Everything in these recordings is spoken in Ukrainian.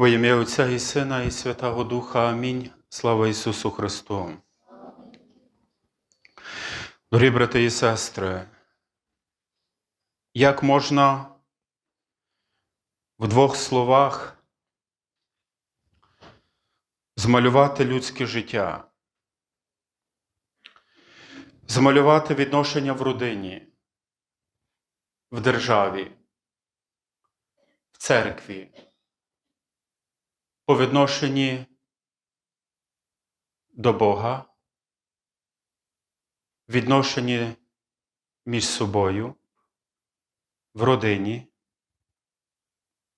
Во ім'я Отця і Сина, і Святого Духа. Амінь. Слава Ісусу Христу. Дорогі брати і сестри, як можна в двох словах змалювати людське життя, змалювати відношення в родині, в державі, в церкві, по відношенні до Бога, відношенні між собою, в родині,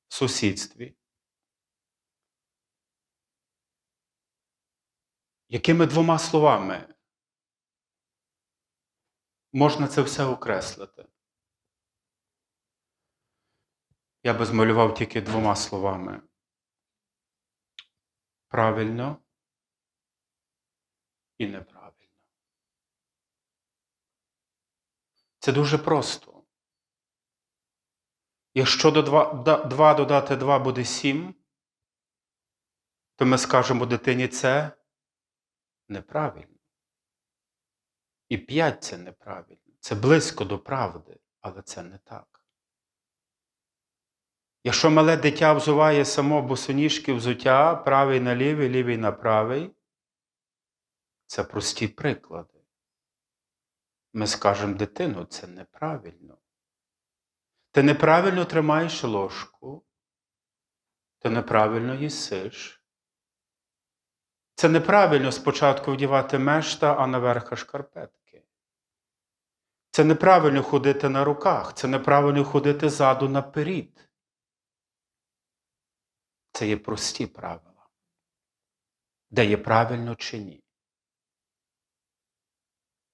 в сусідстві. Якими двома словами можна це все окреслити? Я би змалював тільки двома словами. Правильно і неправильно. Це дуже просто. Якщо до 2, 2 додати 2 буде 7, то ми скажемо дитині це неправильно. І 5 це неправильно. Це близько до правди, але це не так. Якщо мале дитя взуває само босоніжки взуття, правий на лівий, лівий на правий, це прості приклади. Ми скажемо дитину, це неправильно. Ти неправильно тримаєш ложку, ти неправильно їсиш. Це неправильно спочатку вдівати мешта, а наверха шкарпетки. Це неправильно ходити на руках, це неправильно ходити ззаду наперед. Це є прості правила, де є правильно чи ні.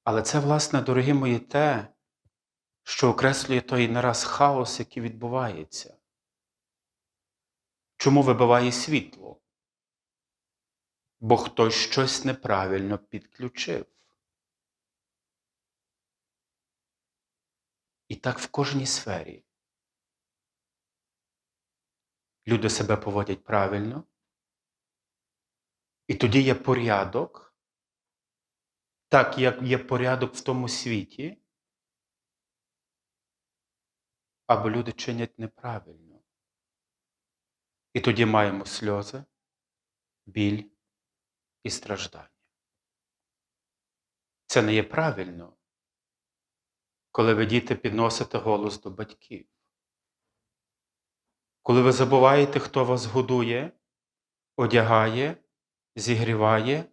Але це, власне, дорогі мої, те, що окреслює той нараз хаос, який відбувається. Чому вибиває світло? Бо хтось щось неправильно підключив. І так в кожній сфері. Люди себе поводять правильно, і тоді є порядок, так як є порядок в тому світі, або люди чинять неправильно. І тоді маємо сльози, біль і страждання. Це не є правильно, коли ви діти підносите голос до батьків. Коли ви забуваєте, хто вас годує, одягає, зігріває,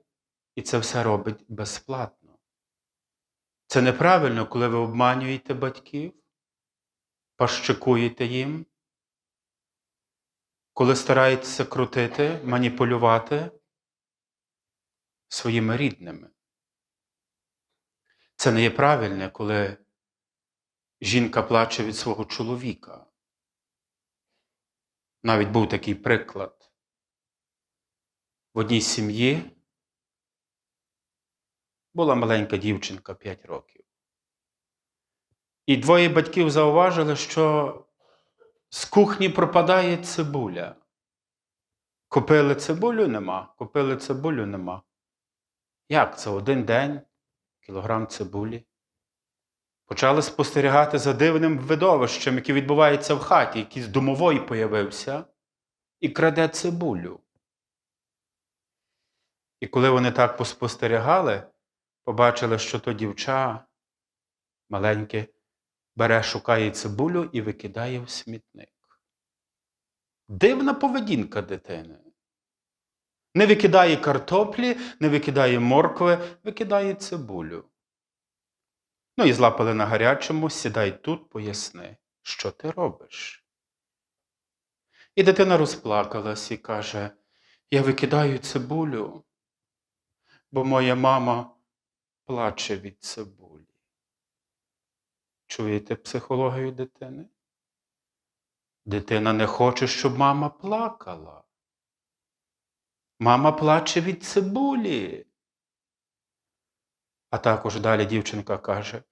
і це все робить безплатно. Це неправильно, коли ви обманюєте батьків, пащикуєте їм, коли стараєтеся крутити, маніпулювати своїми рідними. Це не є правильне, коли жінка плаче від свого чоловіка. Навіть був такий приклад. В одній сім'ї була маленька дівчинка 5 років. І двоє батьків зауважили, що з кухні пропадає цибуля. Купили цибулю нема, купили цибулю нема. Як це один день, кілограм цибулі? Почали спостерігати за дивним видовищем, яке відбувається в хаті, якийсь домовой появився і краде цибулю. І коли вони так поспостерігали, побачили, що то дівча маленьке бере, шукає цибулю і викидає в смітник. Дивна поведінка дитини. Не викидає картоплі, не викидає моркви, викидає цибулю. Ну і злапали на гарячому, сідай тут, поясни, що ти робиш. І дитина розплакалась і каже: Я викидаю цибулю, бо моя мама плаче від цибулі. Чуєте психологію дитини? Дитина не хоче, щоб мама плакала. Мама плаче від цибулі. А також далі дівчинка каже,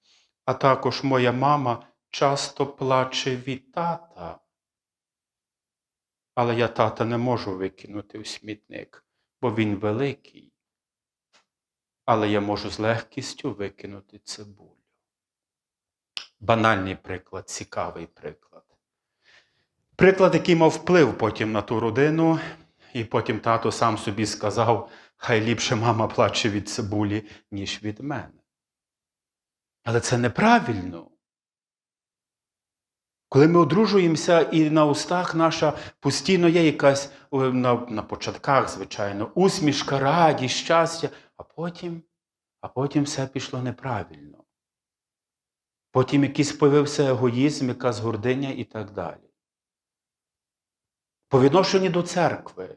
а також моя мама часто плаче від тата. Але я тата не можу викинути у смітник, бо він великий. Але я можу з легкістю викинути цибулю. Банальний приклад, цікавий приклад. Приклад, який мав вплив потім на ту родину, і потім тато сам собі сказав: хай ліпше мама плаче від цибулі, ніж від мене. Але це неправильно. Коли ми одружуємося, і на устах наша постійно є якась на, на початках, звичайно, усмішка, радість, щастя, а потім, а потім все пішло неправильно. Потім якийсь появився егоїзм, якась гординя і так далі. По відношенню до церкви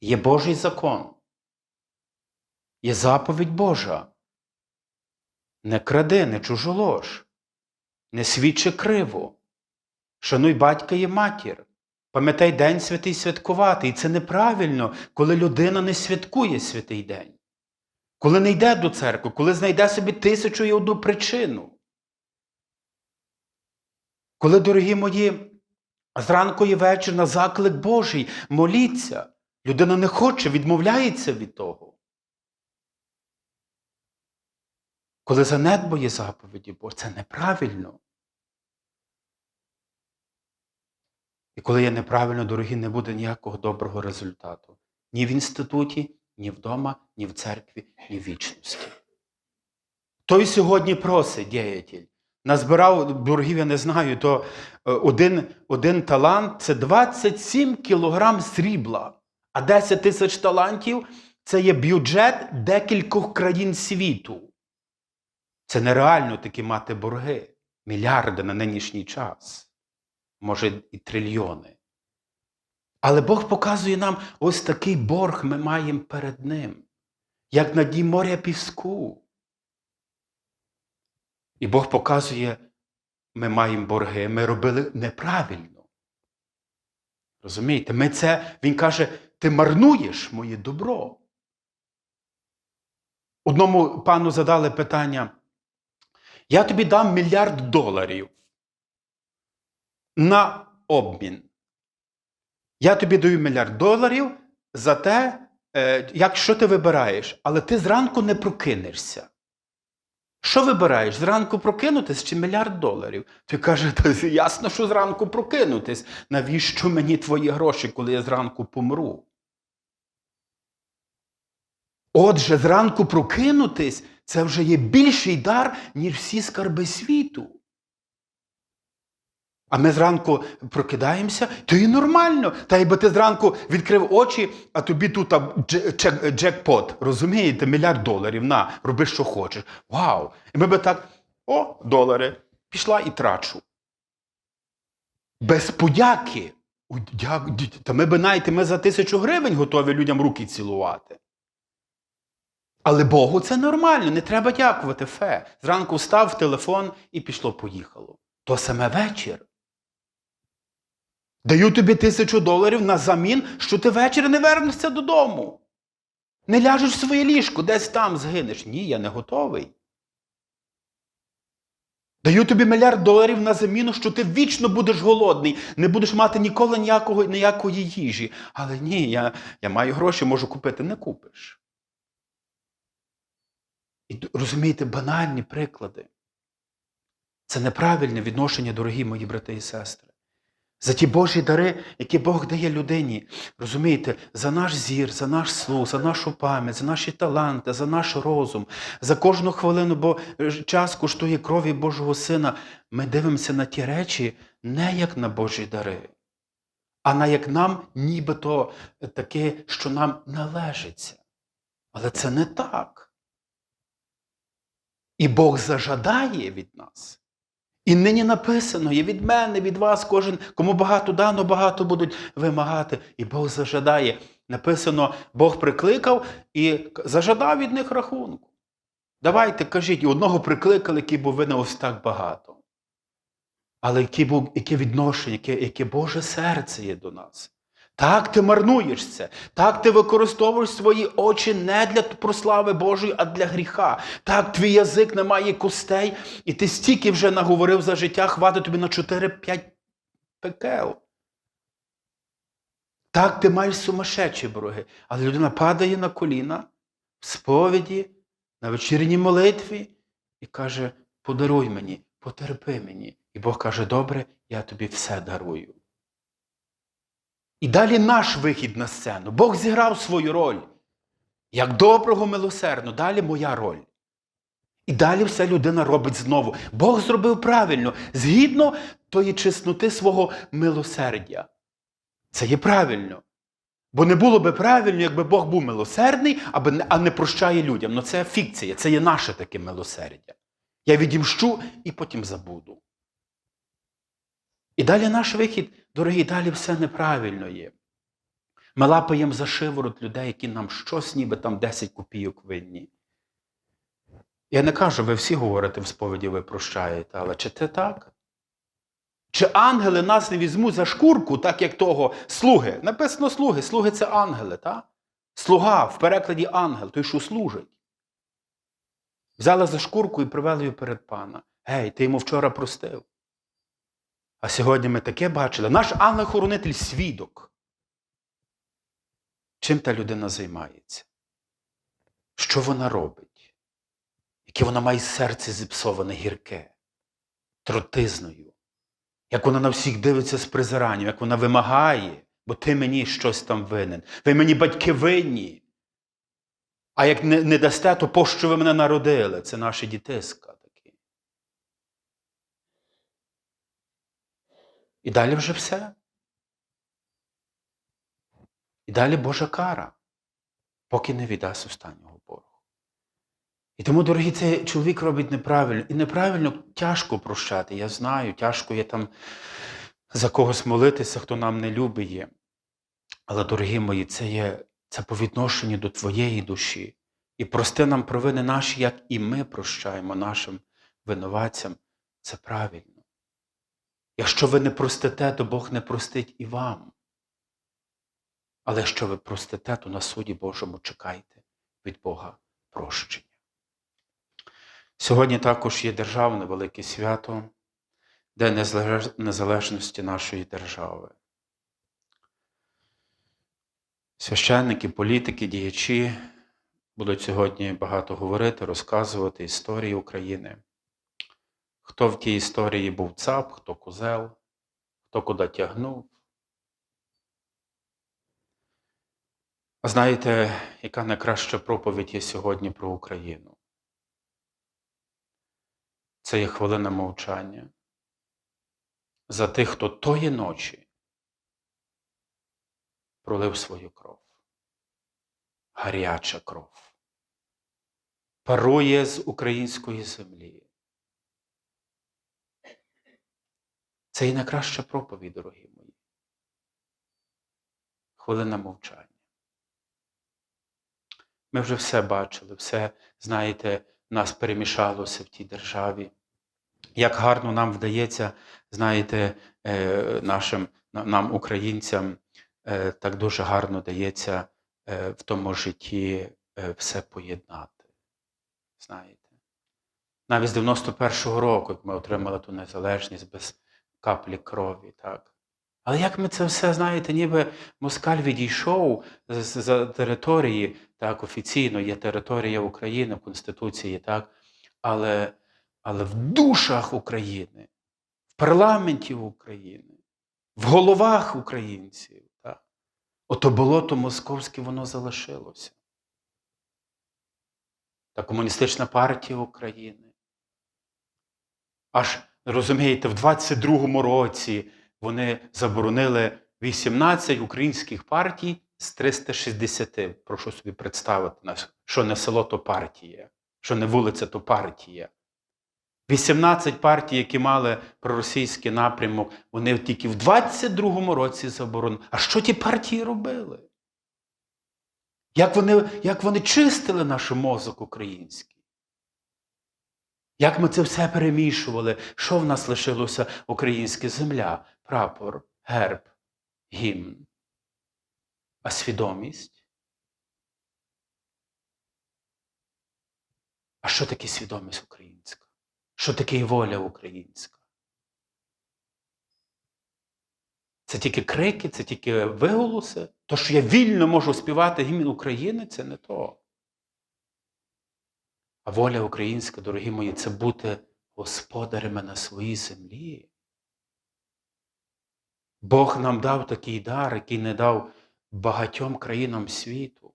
є Божий закон, є заповідь Божа. Не кради, не чужолож, не свідчи криво. Шануй батька і матір. Пам'ятай День святий святкувати. І це неправильно, коли людина не святкує святий день. Коли не йде до церкви, коли знайде собі тисячу і одну причину. Коли, дорогі мої, зранку і вечір на заклик Божий моліться, людина не хоче, відмовляється від того. Коли занедбує заповіді Божі, це неправильно. І коли є неправильно, дорогі, не буде ніякого доброго результату. Ні в інституті, ні вдома, ні в церкві, ні в вічності. Той сьогодні просить діятель. Назбирав боргів, я не знаю, то е, один, один талант це 27 кілограм срібла, а 10 тисяч талантів це є бюджет декількох країн світу. Це нереально таки мати борги, мільярди на нинішній час, може і трильйони. Але Бог показує нам ось такий борг ми маємо перед Ним, як на дні моря піску. І Бог показує, ми маємо борги, ми робили неправильно. Розумієте? Ми це, Він каже, ти марнуєш моє добро. Одному пану задали питання. Я тобі дам мільярд доларів на обмін. Я тобі даю мільярд доларів за те, е, якщо ти вибираєш, але ти зранку не прокинешся. Що вибираєш? Зранку прокинутись чи мільярд доларів? Ти каже, та ясно, що зранку прокинутись. Навіщо мені твої гроші, коли я зранку помру? Отже, зранку прокинутись це вже є більший дар, ніж всі скарби світу. А ми зранку прокидаємося, то і нормально. Та якби ти зранку відкрив очі, а тобі тут там дж- джекпот, розумієте, мільярд доларів, на, роби, що хочеш. Вау! І ми би так, о, долари, пішла і трачу. Без подяки. Та ми би знаєте, ми за тисячу гривень готові людям руки цілувати. Але Богу це нормально, не треба дякувати фе. Зранку встав в телефон і пішло-поїхало. То саме вечір. Даю тобі тисячу доларів на замін, що ти ввечері не вернешся додому. Не ляжеш в своє ліжко, десь там згинеш. Ні, я не готовий. Даю тобі мільярд доларів на заміну, що ти вічно будеш голодний, не будеш мати ніколи ніякого, ніякої їжі. Але ні, я, я маю гроші, можу купити, не купиш. І розумієте, банальні приклади. Це неправильне відношення, дорогі мої брати і сестри. За ті Божі дари, які Бог дає людині. Розумієте, за наш зір, за наш слух, за нашу пам'ять, за наші таланти, за наш розум, за кожну хвилину, бо час коштує крові Божого Сина. Ми дивимося на ті речі не як на Божі дари, а на як нам нібито таке, що нам належиться. Але це не так. І Бог зажадає від нас. І нині написано, є від мене, від вас, кожен, кому багато дано, багато будуть вимагати. І Бог зажадає. Написано, Бог прикликав і зажадав від них рахунку. Давайте кажіть, і одного прикликали, який був винен ось так багато. Але яке, був, яке відношення, яке, яке Боже серце є до нас. Так ти марнуєшся, так ти використовуєш свої очі не для прослави Божої, а для гріха. Так, твій язик не має костей, і ти стільки вже наговорив за життя, хватить тобі на 4-5 пекел. Так, ти маєш сумасшедші борги. Але людина падає на коліна в сповіді, на вечірній молитві і каже: подаруй мені, потерпи мені. І Бог каже, добре, я тобі все дарую. І далі наш вихід на сцену. Бог зіграв свою роль. Як доброго милосердно, далі моя роль. І далі все людина робить знову. Бог зробив правильно, згідно тої чесноти свого милосердя. Це є правильно. Бо не було би правильно, якби Бог був милосердний, а не прощає людям. Ну це фікція, це є наше таке милосердя. Я відімщу і потім забуду. І далі наш вихід, дорогі, далі все неправильно є. Ми лапаємо за шиворот людей, які нам щось ніби там 10 копійок винні. Я не кажу, ви всі говорите в сповіді, ви прощаєте, але чи це так? Чи ангели нас не візьмуть за шкурку, так як того слуги? Написано слуги, слуги це ангели, так? Слуга в перекладі ангел, той, що служить. Взяли за шкурку і привели її перед пана. Гей, ти йому вчора простив. А сьогодні ми таке бачили. Наш ангел-хоронитель свідок. Чим та людина займається? Що вона робить? Яке вона має серце зіпсоване гірке, тротизною, як вона на всіх дивиться з призиранням, як вона вимагає, бо ти мені щось там винен. Ви мені батьки винні. А як не, не дасте, то пощо ви мене народили? Це наші дітиська І далі вже все. І далі Божа кара, поки не віддасть останнього боргу. І тому, дорогі, цей чоловік робить неправильно. І неправильно тяжко прощати. Я знаю, тяжко є там за когось молитися, хто нам не любить. Але, дорогі мої, це є це по відношенню до твоєї душі. І прости нам провини наші, як і ми прощаємо нашим винуватцям. Це правильно. Якщо ви не простите, то Бог не простить і вам. Але якщо ви простите, то на суді Божому чекайте від Бога прощення. Сьогодні також є державне велике свято, День незалежності нашої держави. Священники, політики, діячі будуть сьогодні багато говорити, розказувати історії України. Хто в тій історії був цап, хто козел, хто куди тягнув. А знаєте, яка найкраща проповідь є сьогодні про Україну? Це є хвилина мовчання за тих, хто тої ночі пролив свою кров. Гаряча кров. Парує з української землі. Це і найкраща проповідь, дорогі мої. Хвилина мовчання. Ми вже все бачили, все, знаєте, нас перемішалося в тій державі. Як гарно нам вдається, знаєте, е, нашим, нам, українцям, е, так дуже гарно дається е, в тому житті все поєднати. Знаєте. Навіть з 91-го року, як ми отримали ту незалежність без каплі крові. так. Але як ми це все, знаєте, ніби москаль відійшов з- території, так, офіційно є територія України в Конституції, так, але, але в душах України, в парламенті України, в головах українців, так, ото болото московське воно залишилося. Та Комуністична партія України. Аж, розумієте, в 22-му році вони заборонили 18 українських партій з 360. Прошу собі представити, нас, що не село, то партія, що не вулиця, то партія. 18 партій, які мали проросійський напрямок, вони тільки в 22-му році заборонили. А що ті партії робили? Як вони, як вони чистили наш мозок український? Як ми це все перемішували? Що в нас лишилося українська земля, прапор, герб, гімн? А свідомість? А що таке свідомість українська? Що таке воля українська? Це тільки крики, це тільки виголоси. То, що я вільно можу співати гімн України, це не то. А воля українська, дорогі мої, це бути господарями на своїй землі. Бог нам дав такий дар, який не дав багатьом країнам світу.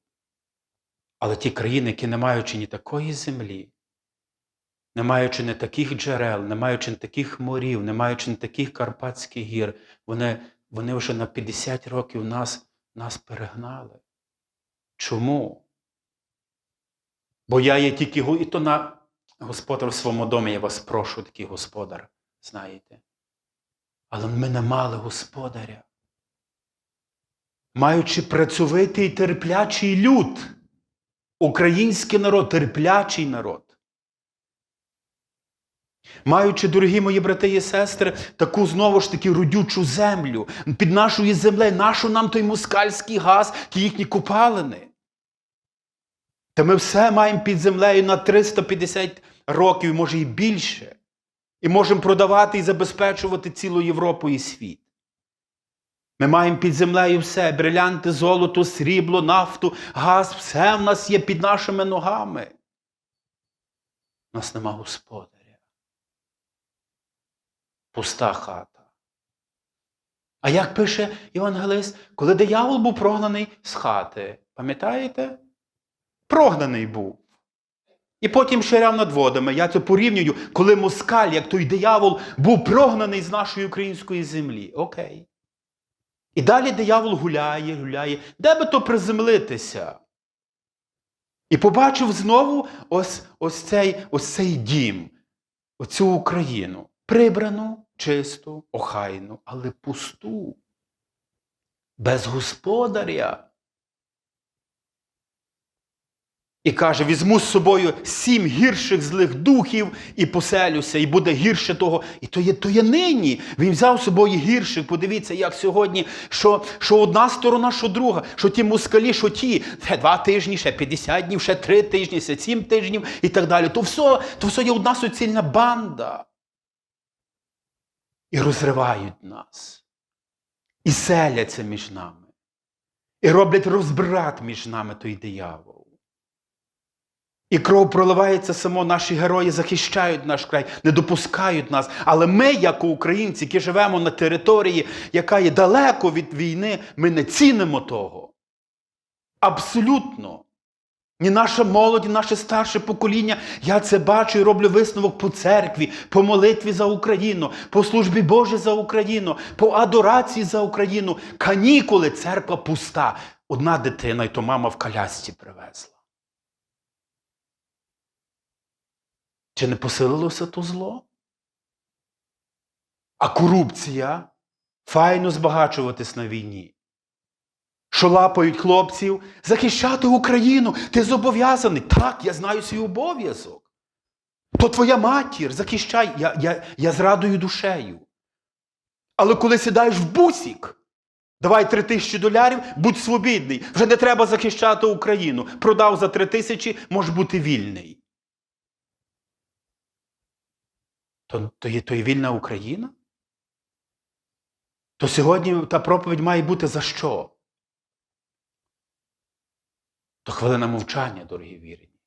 Але ті країни, які не маючи ні такої землі, не маючи не таких джерел, не маючи не таких морів, не маючи не таких Карпатських гір, вони, вони вже на 50 років нас, нас перегнали. Чому? Бо я є тільки і то на господар в своєму домі, я вас прошу, такий господар, знаєте. Але ми не мали господаря. Маючи працьовитий терплячий люд, український народ, терплячий народ. Маючи, дорогі мої брати і сестри, таку знову ж таки родючу землю, під нашою землею, нашу нам той москальський газ, ті їхні купалини. Та ми все маємо під землею на 350 років, може і більше. І можемо продавати і забезпечувати цілу Європу і світ. Ми маємо під землею все: брилянти, золото, срібло, нафту, газ, все в нас є під нашими ногами. У нас нема господаря. Пуста хата. А як пише Євангелист, коли диявол був прогнаний з хати, пам'ятаєте? Прогнаний був. І потім ширяв над водами. Я це порівнюю, коли москаль, як той диявол, був прогнаний з нашої української землі. Окей. І далі диявол гуляє, гуляє, де би то приземлитися. І побачив знову ось, ось, цей, ось цей дім, оцю Україну. Прибрану, чисту, охайну, але пусту. Без господаря. І каже: візьму з собою сім гірших злих духів і поселюся, і буде гірше того. І то є, то є нині. Він взяв з собою гірших. Подивіться, як сьогодні, що, що одна сторона, що друга, що ті москалі, що ті, ще два тижні, ще 50 днів, ще три тижні, ще сім тижнів і так далі. То все, то все є одна суцільна банда. І розривають нас. І селяться між нами. І роблять розбрат між нами той диявол. І кров проливається само, наші герої захищають наш край, не допускають нас. Але ми, як українці, які живемо на території, яка є далеко від війни, ми не цінимо того. Абсолютно. Ні наша молодь, ні наше старше покоління. Я це бачу і роблю висновок по церкві, по молитві за Україну, по службі Божій за Україну, по адорації за Україну. Канікули церква пуста. Одна дитина, і то мама в колясці привезла. Чи не посилилося то зло? А корупція файно збагачуватись на війні. Що лапають хлопців захищати Україну. Ти зобов'язаний. Так, я знаю свій обов'язок. То твоя матір, захищай, я, я, я з радою душею. Але коли сідаєш в бусік, давай три тисячі долярів, будь свобідний. Вже не треба захищати Україну. Продав за три тисячі, можеш бути вільний. То, то, є, то є вільна Україна? То сьогодні та проповідь має бути за що? То хвилина мовчання, дорогі вірні.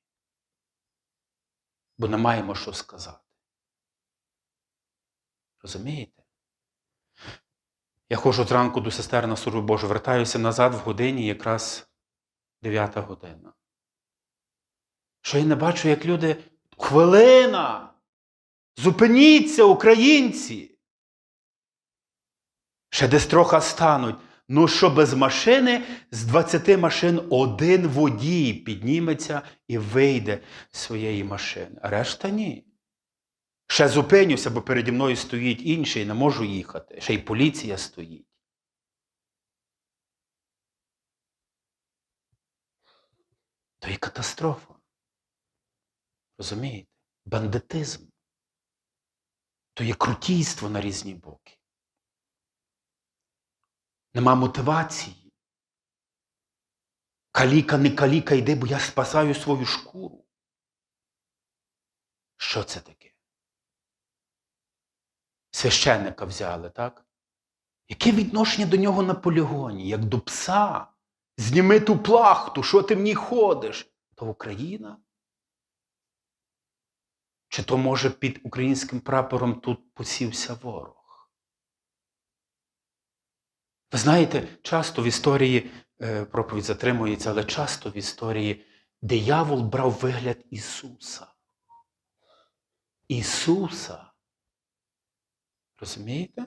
Бо не маємо що сказати. Розумієте? Я ходжу зранку до сестер на службу Божу, вертаюся назад в годині якраз 9 година. Що я не бачу, як люди. Хвилина! Зупиніться, українці! Ще десь трохи стануть. Ну що без машини з 20 машин один водій підніметься і вийде з своєї машини. Решта ні. Ще зупинюся, бо переді мною стоїть інший, не можу їхати. Ще й поліція стоїть. То є катастрофа. Розумієте? Бандитизм. То є крутійство на різні боки. Нема мотивації. Каліка, не каліка, йди, бо я спасаю свою шкуру. Що це таке? Священника взяли, так? Яке відношення до нього на полігоні, як до пса? Зніми ту плахту, що ти в ній ходиш? То Україна? Чи то, може, під українським прапором тут посівся ворог? Ви знаєте, часто в історії е, проповідь затримується, але часто в історії диявол брав вигляд Ісуса. Ісуса. Розумієте?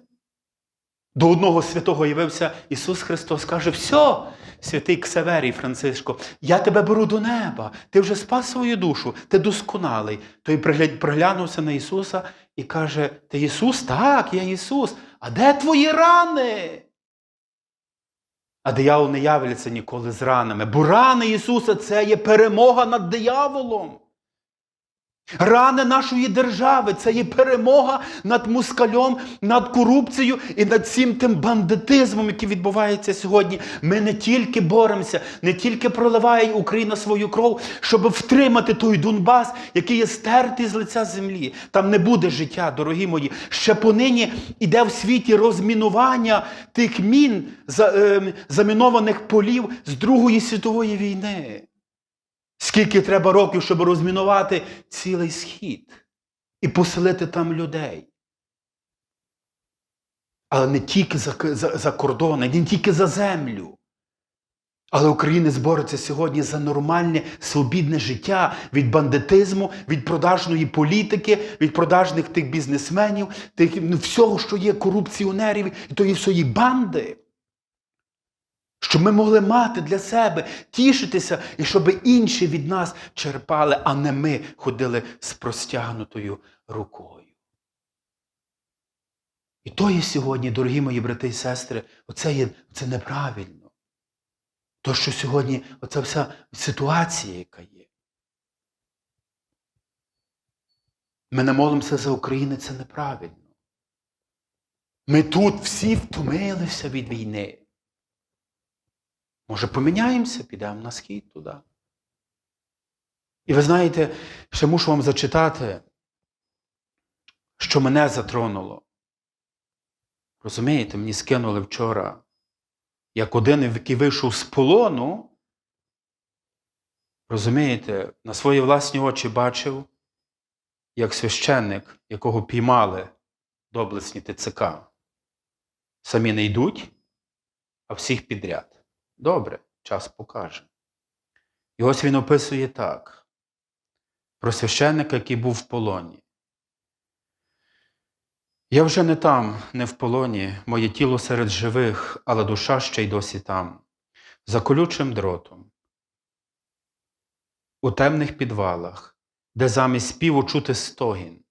До одного святого явився Ісус Христос, каже: все, святий Ксаверій Франциско, я тебе беру до неба, ти вже спас свою душу, ти досконалий. Той пригля- приглянувся на Ісуса і каже: Ти Ісус? Так, я Ісус. А де твої рани? А диявол не являться ніколи з ранами, бо рани Ісуса це є перемога над дияволом. Рани нашої держави це є перемога над москалем, над корупцією і над всім тим бандитизмом, який відбувається сьогодні. Ми не тільки боремося, не тільки проливає Україна свою кров, щоб втримати той Донбас, який є стертий з лиця землі. Там не буде життя, дорогі мої. Ще понині іде в світі розмінування тих мін, ем, замінованих полів з Другої світової війни. Скільки треба років, щоб розмінувати цілий схід і поселити там людей. Але не тільки за, за, за кордони, не тільки за землю. Але українець бореться сьогодні за нормальне свобідне життя від бандитизму, від продажної політики, від продажних тих бізнесменів, тих ну, всього, що є корупціонерів і тої всієї банди. Щоб ми могли мати для себе, тішитися, і щоб інші від нас черпали, а не ми ходили з простягнутою рукою. І то є сьогодні, дорогі мої брати і сестри, оце є це неправильно. То, що сьогодні оця вся ситуація, яка є. Ми не молимося за Україну, це неправильно. Ми тут всі втомилися від війни. Може, поміняємося, підемо на схід туди. І ви знаєте, ще мушу вам зачитати, що мене затронуло. Розумієте, мені скинули вчора, як один, який вийшов з полону, розумієте, на свої власні очі бачив, як священник, якого піймали доблесні ТЦК, самі не йдуть, а всіх підряд. Добре, час покаже. І ось він описує так: про священника, який був в полоні. Я вже не там, не в полоні, моє тіло серед живих, але душа ще й досі там, за колючим дротом, у темних підвалах, де замість співу чути стогін.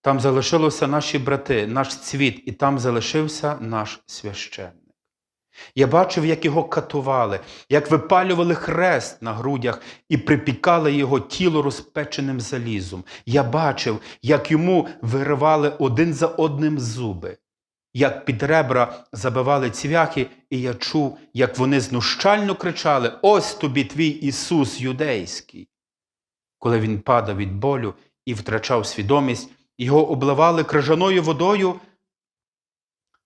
Там залишилося наші брати, наш цвіт, і там залишився наш священник. Я бачив, як його катували, як випалювали хрест на грудях і припікали його тіло розпеченим залізом. Я бачив, як йому виривали один за одним зуби, як під ребра забивали цвяхи, і я чув, як вони знущально кричали: Ось тобі твій Ісус юдейський. Коли він падав від болю і втрачав свідомість, його обливали крижаною водою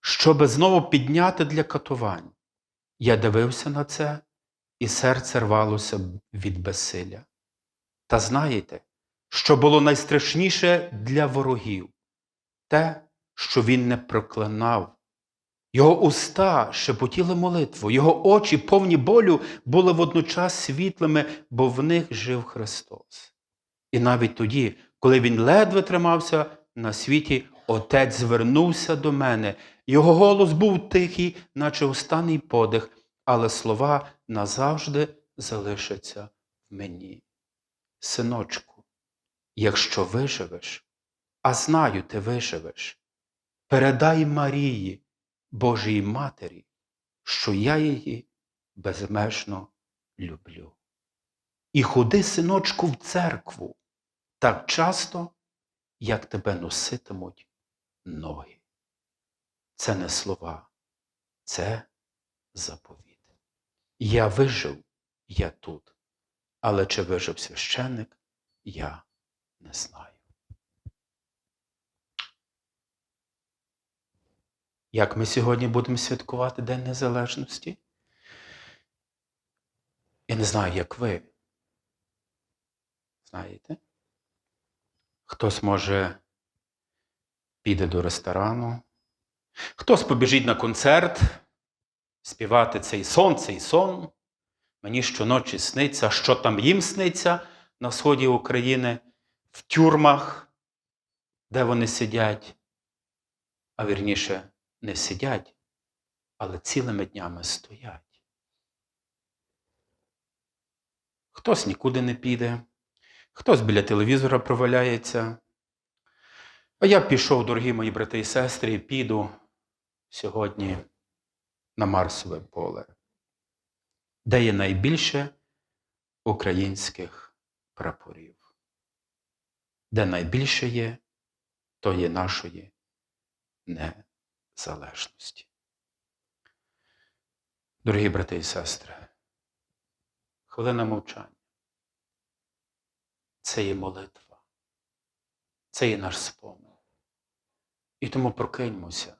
щоби знову підняти для катувань. Я дивився на це, і серце рвалося від безсилля. Та знаєте, що було найстрашніше для ворогів те, що він не проклинав. Його уста шепотіли молитву, його очі, повні болю, були водночас світлими, бо в них жив Христос. І навіть тоді, коли він ледве тримався на світі, Отець звернувся до мене. Його голос був тихий, наче останній подих, але слова назавжди залишаться в мені. Синочку, якщо виживеш, а знаю, ти виживеш, передай Марії, Божій Матері, що я її безмежно люблю. І ходи, синочку, в церкву так часто, як тебе носитимуть ноги. Це не слова, це заповіт. Я вижив, я тут, але чи вижив священник, я не знаю. Як ми сьогодні будемо святкувати День Незалежності? Я не знаю, як ви. Знаєте? Хтось може піде до ресторану, хтось побіжить на концерт, співати цей сон, цей сон. Мені щоночі сниться, що там їм сниться на сході України, в тюрмах, де вони сидять, а вірніше, не сидять, але цілими днями стоять. Хтось нікуди не піде, хтось біля телевізора проваляється. А я пішов, дорогі мої брати і сестри, і піду сьогодні на Марсове поле, де є найбільше українських прапорів. Де найбільше є, то є нашої незалежності. Дорогі брати і сестри, хвилина мовчання. Це є молитва, це є наш спомин. І тому прокиньмося.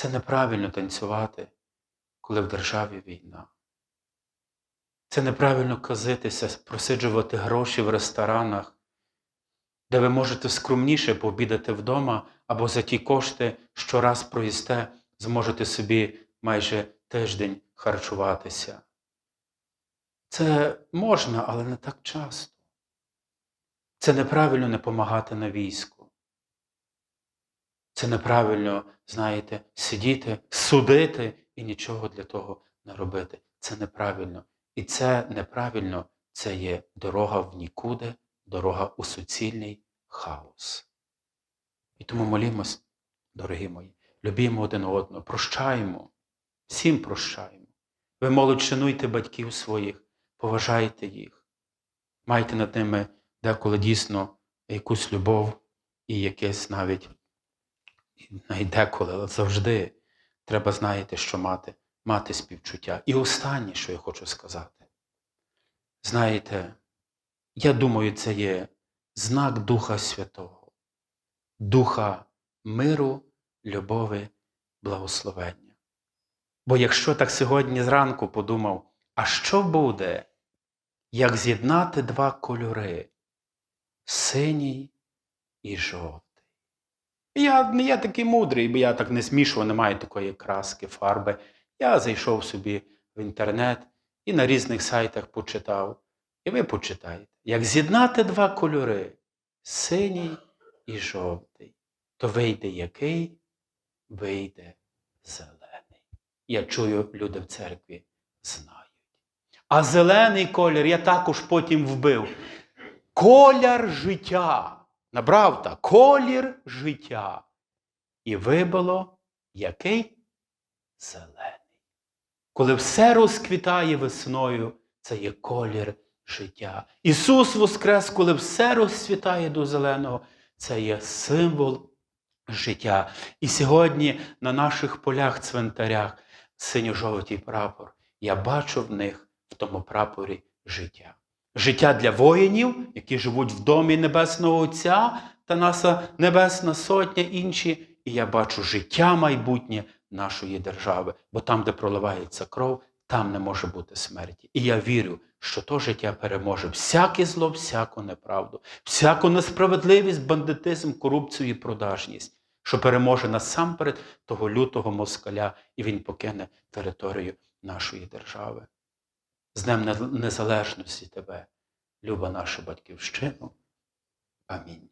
Це неправильно танцювати, коли в державі війна. Це неправильно казитися, просиджувати гроші в ресторанах, де ви можете скромніше пообідати вдома або за ті кошти, що раз проїсте, зможете собі майже тиждень харчуватися. Це можна, але не так часто. Це неправильно не помагати на війську. Це неправильно, знаєте, сидіти, судити і нічого для того не робити. Це неправильно. І це неправильно, це є дорога в нікуди, дорога у суцільний хаос. І тому молімось, дорогі мої, любімо один одного, прощаємо, всім прощаємо. Ви молодь шануйте батьків своїх, поважайте їх, майте над ними деколи дійсно якусь любов і якесь навіть навіть деколи, але завжди треба знаєте, що мати, мати співчуття. І останнє, що я хочу сказати. Знаєте, я думаю, це є знак Духа Святого, Духа миру, любові, благословення. Бо якщо так сьогодні зранку подумав, а що буде, як з'єднати два кольори синій і жовтий? Я не я такий мудрий, бо я так не смішував, не маю такої краски, фарби. Я зайшов собі в інтернет і на різних сайтах почитав. І ви почитаєте, як з'єднати два кольори синій і жовтий, то вийде який? Вийде зелений. Я чую, люди в церкві знають. А зелений колір я також потім вбив. Колір життя. Набрав так, колір життя. І вибило який? Зелений. Коли все розквітає весною, це є колір життя. Ісус Воскрес, коли все розцвітає до зеленого, це є символ життя. І сьогодні на наших полях, цвинтарях, синьо-жовтий прапор, я бачу в них в тому прапорі життя. Життя для воїнів, які живуть в домі Небесного Отця та наша Небесна Сотня інші. І я бачу життя майбутнє нашої держави, бо там, де проливається кров, там не може бути смерті. І я вірю, що то життя переможе всяке зло, всяку неправду, всяку несправедливість, бандитизм, корупцію і продажність, що переможе насамперед того лютого москаля, і він покине територію нашої держави. З Днем Незалежності тебе, люба наша батьківщину. Амінь.